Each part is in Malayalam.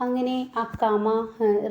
അങ്ങനെ അക്കാമ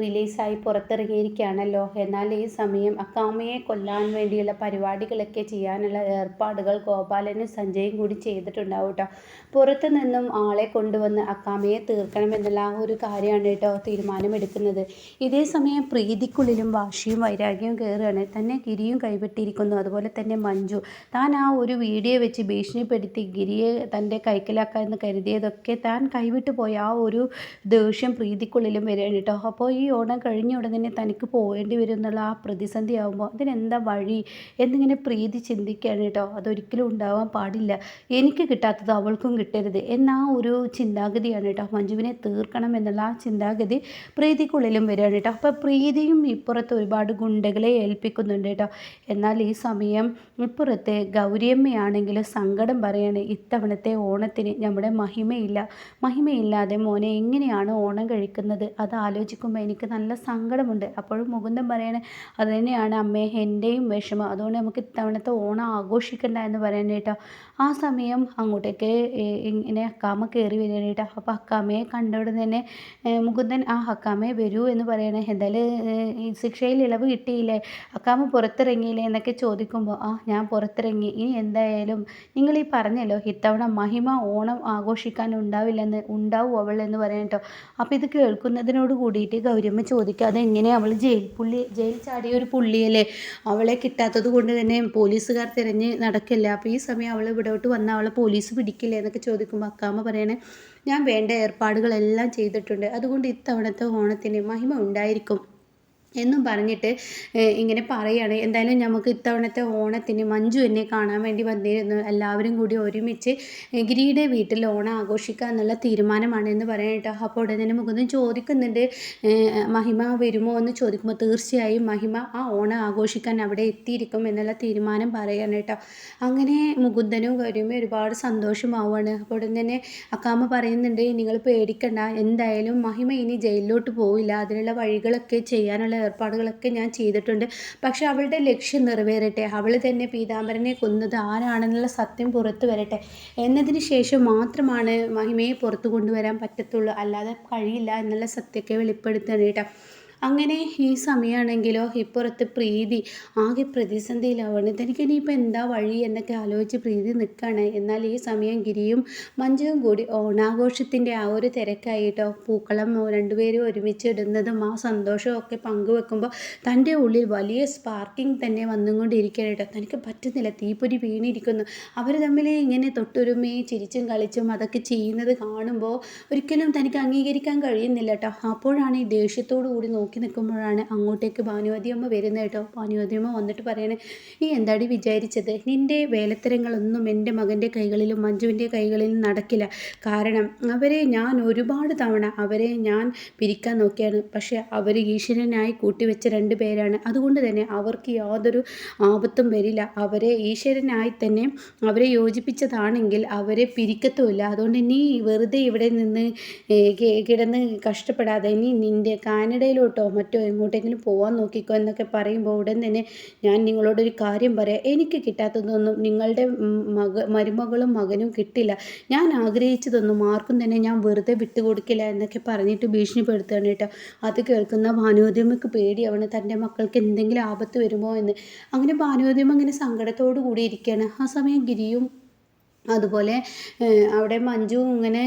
റിലീസായി പുറത്തിറങ്ങിയിരിക്കുകയാണല്ലോ. എന്നാൽ ഈ സമയം അക്കാമയെ കൊല്ലാൻ വേണ്ടിയുള്ള പരിപാടികളൊക്കെ ചെയ്യാനുള്ള ഏർപ്പാടുകൾ ഗോപാലനും സഞ്ജയും കൂടി ചെയ്തിട്ടുണ്ടാവും കേട്ടോ പുറത്തു നിന്നും ആളെ കൊണ്ടുവന്ന് അക്കാമയെ തീർക്കണമെന്നുള്ള ആ ഒരു കാര്യമാണ് കേട്ടോ തീരുമാനമെടുക്കുന്നത്. ഇതേ സമയം പ്രീതിക്കുള്ളിലും വാശിയും വൈരാഗ്യവും കയറുകയാണ്. തന്നെ ഗിരിയും കൈവിട്ടിരിക്കുന്നു. അതുപോലെ തന്നെ മഞ്ജു. താൻ ആ ഒരു വീഡിയോ വെച്ച് ഭീഷണിപ്പെടുത്തി ഗിരിയെ തന്റെ കൈക്കലാക്കാമെന്ന് കരുതിയതൊക്കെ താൻ കൈവിട്ടു പോയ ആ ഒരു ദേഷ്യം പ്രീതിക്കുള്ളിലും വരികയാണ് കേട്ടോ അപ്പോൾ ഈ ഓണം കഴിഞ്ഞ ഉടനെ തനിക്ക് പോകേണ്ടി വരും എന്നുള്ള ആ പ്രതിസന്ധി ആകുമ്പോൾ അതിനെന്താ വഴി എന്നിങ്ങനെ പ്രീതി ചിന്തിക്കുകയാണ് കേട്ടോ. അതൊരിക്കലും ഉണ്ടാവാൻ പാടില്ല. എനിക്ക് കിട്ടാത്തത് അവൾക്കും കിട്ടരുത് എന്നാ ഒരു ചിന്താഗതിയാണ് കേട്ടോ. മഞ്ജുവിനെ തീർക്കണം എന്നുള്ള ആ ചിന്താഗതി പ്രീതിക്കുള്ളിലും വരികയാണ് കേട്ടോ. അപ്പോൾ പ്രീതിയും ഇപ്പുറത്ത് ഒരുപാട് ഗുണ്ടകളെ ഏൽപ്പിക്കുന്നുണ്ട് കേട്ടോ. എന്നാൽ ഈ സമയം ഇപ്പുറത്ത് ഗൗരിയമ്മയാണെങ്കിലും സങ്കടം പറയാണ് ഇത്തവണത്തെ ഓണത്തിന് നമ്മുടെ മഹിമയില്ല. മഹിമയില്ലാതെ മോനെ എങ്ങനെയാണ് ഓണം കഴിക്കുന്നത്. അത് ആലോചിക്കുമ്പോൾ എനിക്ക് നല്ല സങ്കടമുണ്ട്. അപ്പോഴും മുകുന്ദൻ പറയണേ അത് തന്നെയാണ് അമ്മേ എന്റെയും വിഷമം. അതുകൊണ്ട് നമുക്ക് ഇത്തവണത്തെ ഓണം ആഘോഷിക്കണ്ട എന്ന് പറയാനായിട്ടോ ആ സമയം അങ്ങോട്ടേക്ക് ഇങ്ങനെ അക്കാമ കയറി വരികയാണ് അപ്പോൾ അക്കാമയെ കണ്ടവിടെ തന്നെ മുകുന്ദൻ ആ അക്കാമയെ വരൂ എന്ന് പറയണേ. എന്തായാലും ശിക്ഷയിൽ ഇളവ് കിട്ടിയില്ലേ? അക്കാമ പുറത്തിറങ്ങിയില്ലേ? എന്നൊക്കെ ചോദിക്കുമ്പോൾ ആ ഞാൻ പുറത്തിറങ്ങി. ഇനി എന്തായാലും നിങ്ങൾ ഈ പറഞ്ഞല്ലോ ഇത്തവണ മഹിമ ഓണം ആഘോഷിക്കാൻ ഉണ്ടാവില്ലെന്ന് ഉണ്ടാവും അവൾ എന്ന് പറയാൻ കേട്ടോ അപ്പോൾ ഇത് കേൾക്കുന്നതിനോട് കൂടിയിട്ട് ഗൗരിയമ്മ ചോദിക്കുക അതെങ്ങനെ അവൾ ജയിൽ പുള്ളി ജയിൽ ചാടിയ ഒരു പുള്ളിയല്ലേ? അവളെ കിട്ടാത്തത് കൊണ്ട് തന്നെ പോലീസുകാർ തിരഞ്ഞ് നടക്കില്ല. അപ്പോൾ ഈ സമയം അവൾ ഇവിടോട്ട് വന്നാൽ അവളെ പോലീസ് പിടിക്കില്ലേ എന്നൊക്കെ ചോദിക്കുമ്പോൾ അക്കാമ്മ പറയണേ ഞാൻ വേണ്ട ഏർപ്പാടുകളെല്ലാം ചെയ്തിട്ടുണ്ട്. അതുകൊണ്ട് ഇത്തവണത്തെ ഓണത്തിന് മഹിമ ഉണ്ടായിരിക്കും. എന്നും പറഞ്ഞിട്ട് ഇങ്ങനെ പറയുകയാണ് എന്തായാലും നമുക്ക് ഇത്തവണത്തെ ഓണത്തിന് മഞ്ജു എന്നെ കാണാൻ വേണ്ടി വന്നിരുന്നു. എല്ലാവരും കൂടി ഒരുമിച്ച് ഗിരിയുടെ വീട്ടിൽ ഓണം ആഘോഷിക്കുക എന്നുള്ള തീരുമാനമാണ് എന്ന് പറയാനായിട്ട് അപ്പോൾ ഉടനെ മുകുന്ദൻ ചോദിക്കുന്നുണ്ട് മഹിമ വരുമോ എന്ന് ചോദിക്കുമ്പോൾ തീർച്ചയായും മഹിമ ആ ഓണം ആഘോഷിക്കാൻ അവിടെ എത്തിയിരിക്കും എന്നുള്ള തീരുമാനം പറയാണ് കേട്ടോ. അങ്ങനെ മുകുന്ദനും കരുമ ഒരുപാട് സന്തോഷമാവുകയാണ്. അപ്പോൾ ഉടൻ തന്നെ അക്കാമ്മ പറയുന്നുണ്ട് നിങ്ങൾ പേടിക്കണ്ട. എന്തായാലും മഹിമ ഇനി ജയിലിലോട്ട് പോവില്ല. അതിനുള്ള വഴികളൊക്കെ ചെയ്യാനുള്ള ഏർപ്പാടുകളൊക്കെ ഞാൻ ചെയ്തിട്ടുണ്ട്. പക്ഷെ അവളുടെ ലക്ഷ്യം നിറവേറട്ടെ. അവൾ തന്നെ പീതാംബരനെ കൊന്നത് ആരാണെന്നുള്ള സത്യം പുറത്തു വരട്ടെ. എന്നതിന് ശേഷം മാത്രമാണ് മഹിമയെ പുറത്തു കൊണ്ടുവരാൻ പറ്റത്തുള്ളൂ. അല്ലാതെ കഴിയില്ല എന്നുള്ള സത്യമൊക്കെ വെളിപ്പെടുത്തണം കേട്ടോ. അങ്ങനെ ഈ സമയമാണെങ്കിലോ ഇപ്പുറത്ത് പ്രീതി ആകെ പ്രതിസന്ധിയിലാവാണ് തനിക്ക് ഇനിയിപ്പോൾ എന്താ വഴി എന്നൊക്കെ ആലോചിച്ച് പ്രീതി നിൽക്കുകയാണ് എന്നാൽ ഈ സമയം ഗിരിയും മഞ്ജുവും കൂടി ഓണാഘോഷത്തിന്റെ ആ ഒരു തിരക്കായിട്ടോ പൂക്കളം രണ്ടുപേരും ഒരുമിച്ച് ഇടുന്നതും ആ സന്തോഷമൊക്കെ പങ്കുവെക്കുമ്പോൾ തന്റെ ഉള്ളിൽ വലിയ സ്പാർക്കിംഗ് തന്നെ വന്നുകൊണ്ടിരിക്കുകയാണ് കേട്ടോ. തനിക്ക് പറ്റുന്നില്ല തീപ്പൊരി വീണിരിക്കുന്നു. അവർ തമ്മിൽ ഇങ്ങനെ തൊട്ടൊരുമയും ചിരിച്ചും കളിച്ചും അതൊക്കെ ചെയ്യുന്നത് കാണുമ്പോൾ ഒരിക്കലും തനിക്ക് അംഗീകരിക്കാൻ കഴിയുന്നില്ല കേട്ടോ. അപ്പോഴാണ് ഈ ദേഷ്യത്തോടു കൂടി നോക്കി നിൽക്കുമ്പോഴാണ് അങ്ങോട്ടേക്ക് ഭാനുവതി അമ്മ വരുന്നത് കേട്ടോ. ഭാനുവതി അമ്മ വന്നിട്ട് പറയണേ നീ എന്താടി വിചാരിച്ചത്? നിന്റെ വേലത്തരങ്ങളൊന്നും എന്റെ മകന്റെ കൈകളിലും മഞ്ജുവിന്റെ കൈകളിലും നടക്കില്ല. കാരണം അവരെ ഞാൻ ഒരുപാട് തവണ അവരെ ഞാൻ പിരിക്കാൻ നോക്കിയാണ് പക്ഷേ അവർ ഈശ്വരനായി കൂട്ടിവെച്ച രണ്ട് പേരാണ്. അതുകൊണ്ട് തന്നെ അവർക്ക് യാതൊരു ആപത്തും വരില്ല. അവരെ ഈശ്വരനായി തന്നെ അവരെ യോജിപ്പിച്ചതാണെങ്കിൽ അവരെ പിരിക്കത്തുമില്ല. അതുകൊണ്ട് നീ വെറുതെ ഇവിടെ നിന്ന് കിടന്ന് കഷ്ടപ്പെടാതെ നീ നിന്റെ കാനഡയിലോട്ട് കേട്ടോ? മറ്റോ എങ്ങോട്ടെങ്കിലും പോകാൻ നോക്കിക്കോ എന്നൊക്കെ പറയുമ്പോൾ ഉടൻ തന്നെ ഞാൻ നിങ്ങളോടൊരു കാര്യം പറയാം. എനിക്ക് കിട്ടാത്തതൊന്നും നിങ്ങളുടെ മക മരുമകളും മകനും കിട്ടില്ല. ഞാൻ ആഗ്രഹിച്ചതൊന്നും ആർക്കും തന്നെ ഞാൻ വെറുതെ വിട്ടുകൊടുക്കില്ല എന്നൊക്കെ പറഞ്ഞിട്ട് ഭീഷണിപ്പെടുത്തുകയാണ് കേട്ടോ. അത് കേൾക്കുന്ന ഭാനുവദ്യമക്ക് പേടിയാവണം. തന്റെ മക്കൾക്ക് എന്തെങ്കിലും ആപത്ത് വരുമോ എന്ന്. അങ്ങനെ ഭാനുവദ്യമ അങ്ങനെ സങ്കടത്തോടു കൂടി ഇരിക്കുകയാണ്. ആ സമയം ഗിരിയും അതുപോലെ അവിടെ മഞ്ജു ഇങ്ങനെ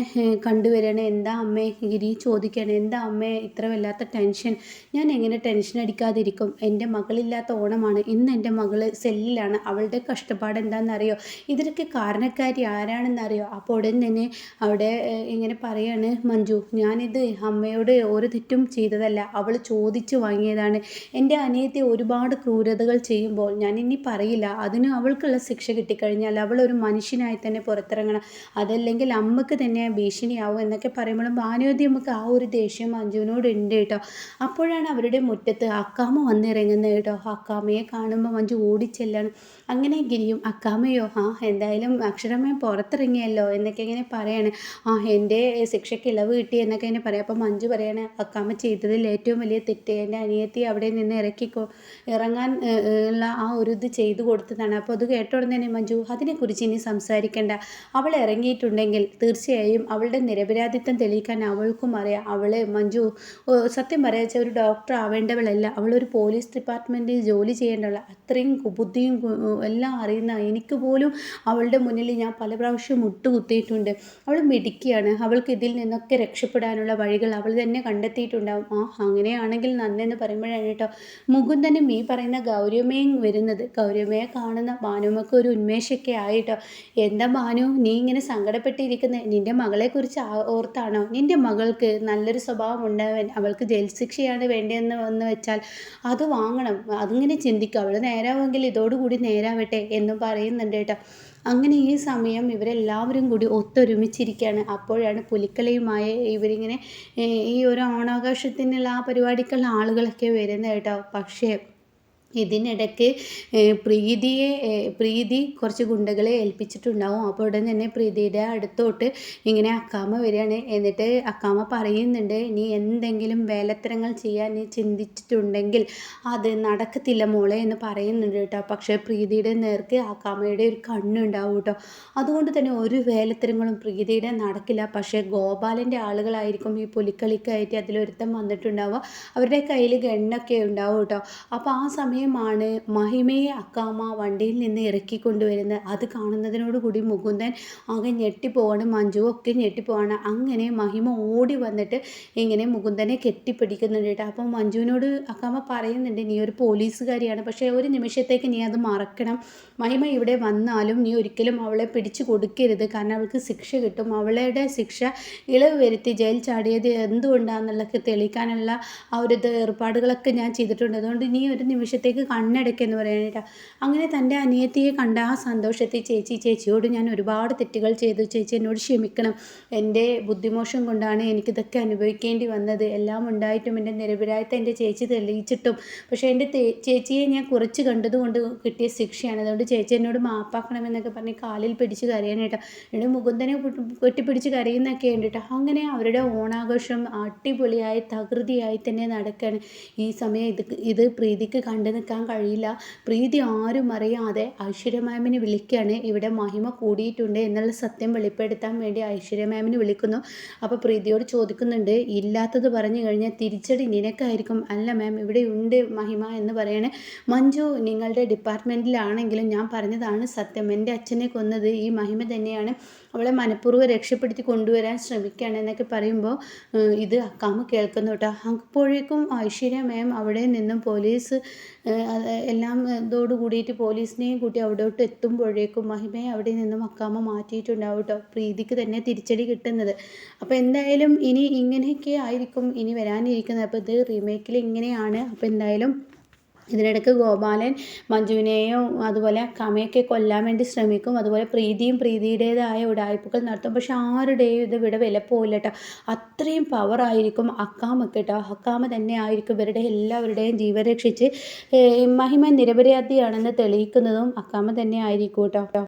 കണ്ടുവരികയാണ് എന്താ അമ്മേ ഗിരി ചോദിക്കുകയാണ് എന്താ അമ്മേ ഇത്ര വല്ലാത്ത ടെൻഷൻ? ഞാൻ എങ്ങനെ ടെൻഷൻ അടിക്കാതിരിക്കും? എന്റെ മകളില്ലാത്ത ഓണമാണ്. ഇന്ന് എന്റെ മകൾ സെല്ലിലാണ്. അവളുടെ കഷ്ടപ്പാട് എന്താണെന്നറിയോ? ഇതിനൊക്കെ കാരണക്കാരി ആരാണെന്നറിയോ? അപ്പോൾ ഉടൻ തന്നെ അവിടെ ഇങ്ങനെ പറയാണ് മഞ്ജു ഞാനിത് അമ്മയോട് ഒരു തെറ്റും ചെയ്തതല്ല. അവൾ ചോദിച്ചു വാങ്ങിയതാണ്. എന്റെ അനിയത്തെ ഒരുപാട് ക്രൂരതകൾ ചെയ്യുമ്പോൾ ഞാൻ ഇനി പറയില്ല. അതിന് അവൾക്കുള്ള ശിക്ഷ കിട്ടിക്കഴിഞ്ഞാൽ അവൾ ഒരു മനുഷ്യനായി തന്നെ പുറത്തിറങ്ങണം. അതല്ലെങ്കിൽ അമ്മയ്ക്ക് തന്നെ ഭീഷണിയാവും എന്നൊക്കെ പറയുമ്പോഴും ഭാനുവതി അമ്മയ്ക്ക് ആ ഒരു ദേഷ്യം മഞ്ജുവിനോട് ഉണ്ട് കേട്ടോ. അപ്പോഴാണ് അവരുടെ മുറ്റത്ത് അക്കാമ വന്നിറങ്ങുന്നത് കേട്ടോ. അക്കാമയെ കാണുമ്പോൾ മഞ്ജു ഓടിച്ചെല്ലാണ്. അങ്ങനെ ഗിരിയും അക്കാമയോ ആ എന്തായാലും അക്ഷരമേ പുറത്തിറങ്ങിയല്ലോ എന്നൊക്കെ ഇങ്ങനെ പറയാണ്. ആ എന്റെ ശിക്ഷയ്ക്ക് ഇളവ് കിട്ടി എന്നൊക്കെ ഇങ്ങനെ പറയാം. അപ്പോൾ മഞ്ജു പറയാണ് അക്കാമ ചെയ്തതിൽ ഏറ്റവും വലിയ തെറ്റ് എന്റെ അനിയത്തി അവിടെ നിന്ന് ഇറക്കിക്കോ ഇറങ്ങാൻ ഉള്ള ആ ഒരു ഇത് ചെയ്തു കൊടുത്തതാണ്. അപ്പോൾ അത് കേട്ടോടുന്നതന്നെ തന്നെ മഞ്ജു അതിനെക്കുറിച്ച് ഇനി സംസാരിക്കണം പേടിക്കേണ്ട അവൾ ഇറങ്ങിയിട്ടുണ്ടെങ്കിൽ തീർച്ചയായും അവളുടെ നിരപരാധിത്വം തെളിയിക്കാൻ അവൾക്കും അറിയാം. അവൾ മഞ്ജു സത്യം പറയാച്ച ഒരു ഡോക്ടർ ആവേണ്ടവളല്ല. അവളൊരു പോലീസ് ഡിപ്പാർട്ട്മെന്റിൽ ജോലി ചെയ്യേണ്ടവള. അത്രയും ബുദ്ധിയും എല്ലാം അറിയുന്ന എനിക്ക് പോലും അവളുടെ മുന്നിൽ ഞാൻ പല പ്രാവശ്യം മുട്ടുകുത്തിയിട്ടുണ്ട്. അവൾ മിടുക്കിയാണ്. അവൾക്ക് ഇതിൽ നിന്നൊക്കെ രക്ഷപ്പെടാനുള്ള വഴികൾ അവൾ തന്നെ കണ്ടെത്തിയിട്ടുണ്ടാവും. ആ അങ്ങനെയാണെങ്കിൽ നന്നെന്ന് പറയുമ്പോഴാണ് കേട്ടോ മുകുന്ദനും ഈ പറയുന്ന ഗൗരവമേയും വരുന്നത്. ഗൗരവമയെ കാണുന്ന ഭാനുമൊക്കെ ഒരു ഉന്മേഷമൊക്കെ ആയിട്ടോ എന്താ ഭാനു നീ ഇങ്ങനെ സങ്കടപ്പെട്ടിരിക്കുന്നത് നിന്റെ മകളെക്കുറിച്ച് ഓർത്താണോ? നിന്റെ മകൾക്ക് നല്ലൊരു സ്വഭാവം ഉണ്ടാവാൻ അവൾക്ക് ജയിൽ ശിക്ഷയാണ് വേണ്ടതെന്ന് വന്ന് വെച്ചാൽ അത് വാങ്ങണം. അതിങ്ങനെ ചിന്തിക്കുക അവൾ നേരാവെങ്കിൽ ഇതോടുകൂടി നേരാവട്ടെ എന്നും പറയുന്നുണ്ട് കേട്ടോ. അങ്ങനെ ഈ സമയം ഇവരെല്ലാവരും കൂടി ഒത്തൊരുമിച്ചിരിക്കുകയാണ്. അപ്പോഴാണ് പുലിക്കളിയുമായി ഇവരിങ്ങനെ ഈ ഒരു ഓണാഘോഷത്തിനുള്ള ആ പരിപാടിക്കുള്ള ആളുകളൊക്കെ വരുന്നത് കേട്ടോ. പക്ഷേ ഇതിനിടയ്ക്ക് പ്രീതിയെ പ്രീതി കുറച്ച് ഗുണ്ടകളെ ഏൽപ്പിച്ചിട്ടുണ്ടാവും. അപ്പോൾ ഉടൻ തന്നെ പ്രീതിയുടെ അടുത്തോട്ട് ഇങ്ങനെ അക്കാമ വരികയാണ്. എന്നിട്ട് അക്കാമ പറയുന്നുണ്ട് നീ എന്തെങ്കിലും വേലത്തരങ്ങൾ ചെയ്യാൻ നീ ചിന്തിച്ചിട്ടുണ്ടെങ്കിൽ അത് നടക്കത്തില്ല മോളെ എന്ന് പറയുന്നുണ്ട് കേട്ടോ. പക്ഷേ പ്രീതിയുടെ നേർക്ക് അക്കാമയുടെ ഒരു കണ്ണുണ്ടാവും കേട്ടോ. അതുകൊണ്ട് തന്നെ ഒരു വേലത്തരങ്ങളും പ്രീതിയുടെ നടക്കില്ല. പക്ഷേ ഗോപാലന്റെ ആളുകളായിരിക്കും ഈ പുലിക്കളിക്കായിട്ട് അതിലൊരുത്തം വന്നിട്ടുണ്ടാവുക. അവരുടെ കയ്യിൽ ഗണ്ണൊക്കെ ഉണ്ടാവും കേട്ടോ. അപ്പോൾ ആ സമയം സമയമാണ് മഹിമയെ അക്കാമ വണ്ടിയിൽ നിന്ന് ഇറക്കിക്കൊണ്ടുവരുന്നത്. അത് കാണുന്നതിനോടുകൂടി മുകുന്ദൻ ആകെ ഞെട്ടിപ്പോവാണ്. മഞ്ജു ഒക്കെ ഞെട്ടിപ്പോവാണ്. അങ്ങനെ മഹിമ ഓടി വന്നിട്ട് ഇങ്ങനെ മുകുന്ദനെ കെട്ടിപ്പിടിക്കുന്നുണ്ട് കേട്ടോ. അപ്പോൾ മഞ്ജുവിനോട് അക്കാമ പറയുന്നുണ്ട് നീ ഒരു പോലീസുകാരിയാണ്. പക്ഷേ ഒരു നിമിഷത്തേക്ക് നീ അത് മറക്കണം. മഹിമ ഇവിടെ വന്നാലും നീ ഒരിക്കലും അവളെ പിടിച്ചു കൊടുക്കരുത്. കാരണം അവൾക്ക് ശിക്ഷ കിട്ടും. അവളുടെ ശിക്ഷ ഇളവ് വരുത്തി ജയിൽ ചാടിയത് എന്തുകൊണ്ടാണെന്നുള്ളതൊക്കെ തെളിയിക്കാനുള്ള ആ ഒരു ഏർപ്പാടുകളൊക്കെ ഞാൻ ചെയ്തിട്ടുണ്ട്. അതുകൊണ്ട് നീ ഒരു നിമിഷത്തേക്ക് കണ്ണടയ്ക്ക് എന്ന് പറയാനായിട്ട്. അങ്ങനെ തന്റെ അനിയത്തിയെ കണ്ട ആ സന്തോഷത്തിൽ ചേച്ചി ചേച്ചിയോട് ഞാൻ ഒരുപാട് തെറ്റുകൾ ചെയ്തു. ചേച്ചി എന്നോട് ക്ഷമിക്കണം. എന്റെ ബുദ്ധിമോശം കൊണ്ടാണ് എനിക്കിതൊക്കെ അനുഭവിക്കേണ്ടി വന്നത്. എല്ലാം ഉണ്ടായിട്ടും എന്റെ നിരപരായത്തെ എന്റെ ചേച്ചി തെളിയിച്ചിട്ടും. പക്ഷേ എന്റെ ചേച്ചിയെ ഞാൻ കുറച്ച് കണ്ടതുകൊണ്ട് കിട്ടിയ ശിക്ഷയാണ്. അതുകൊണ്ട് ചേച്ചി എന്നോട് മാപ്പാക്കണമെന്നൊക്കെ പറഞ്ഞ് കാലിൽ പിടിച്ച് കരയാനായിട്ട്. എന്റെ മുകുന്ദനെ കെട്ടിപ്പിടിച്ച് കരയുന്നൊക്കെ ഉണ്ടിട്ടോ അങ്ങനെ അവരുടെ ഓണാഘോഷം അടിപൊളിയായി തകൃതിയായി തന്നെ നടക്കുകയാണ് ഈ സമയം ഇത് ഇത് പ്രീതിക്ക് കണ്ടു നിൽക്കാൻ കഴിയില്ല. പ്രീതി ആരും അറിയാതെ ഐശ്വര്യ മാമിനെ വിളിക്കുകയാണ്. ഇവിടെ മഹിമ കൂടിയിട്ടുണ്ട് എന്നുള്ള സത്യം വെളിപ്പെടുത്താൻ വേണ്ടി ഐശ്വര്യ മാമിനെ വിളിക്കുന്നു. അപ്പോൾ പ്രീതിയോട് ചോദിക്കുന്നുണ്ട് ഇല്ലാത്തത് പറഞ്ഞു കഴിഞ്ഞാൽ തിരിച്ചടി നിനക്കായിരിക്കും. അല്ല മാം ഇവിടെ ഉണ്ട് മഹിമ എന്ന് പറയണേ. മഞ്ജു നിങ്ങളുടെ ഡിപ്പാർട്ട്മെന്റിലാണെങ്കിലും ഞാൻ പറഞ്ഞതാണ് സത്യം. എന്റെ അച്ഛനെ കൊന്നത് ഈ മഹിമ തന്നെയാണ്. അവളെ മനഃപൂർവം രക്ഷപ്പെടുത്തി കൊണ്ടുവരാൻ ശ്രമിക്കുകയാണ് എന്നൊക്കെ പറയുമ്പോൾ ഇത് അക്കാമ് കേൾക്കുന്നു കേട്ടോ. അപ്പോഴേക്കും ഐശ്വര്യ മാം അവിടെ നിന്നും പോലീസ് എല്ലാം ഇതോട് കൂടിയിട്ട് പോലീസിനെയും കൂട്ടി അവിടോട്ട് എത്തുമ്പോഴേക്കും മഹിമയെ അവിടെ നിന്ന് മക്കാമ മാറ്റിയിട്ടുണ്ടാവും കേട്ടോ. പ്രീതിക്ക് തന്നെ തിരിച്ചടി കിട്ടുന്നത്. അപ്പോൾ എന്തായാലും ഇനി ഇങ്ങനെയൊക്കെ ആയിരിക്കും ഇനി വരാനിരിക്കുന്നത്. അപ്പോൾ ഇത് റീമേക്കിൽ ഇങ്ങനെയാണ്. അപ്പോൾ എന്തായാലും ഇതിനിടയ്ക്ക് ഗോപാലൻ മഞ്ജുവിനെയും അതുപോലെ കമയൊക്കെ കൊല്ലാൻ വേണ്ടി ശ്രമിക്കും. അതുപോലെ പ്രീതിയും പ്രീതിയുടേതായ ഉടായ്പകൾ നടത്തും. പക്ഷെ ആരുടെയും ഇത് ഇവിടെ വില പോയില്ല കേട്ടോ. അത്രയും പവറായിരിക്കും അക്കാമൊക്കെ കേട്ടോ. അക്കാമ തന്നെ ആയിരിക്കും ഇവരുടെ എല്ലാവരുടെയും ജീവൻ രക്ഷിച്ച് മഹിമ നിരപരാധിയാണെന്ന് തെളിയിക്കുന്നതും അക്കാമ തന്നെ ആയിരിക്കും കേട്ടോ.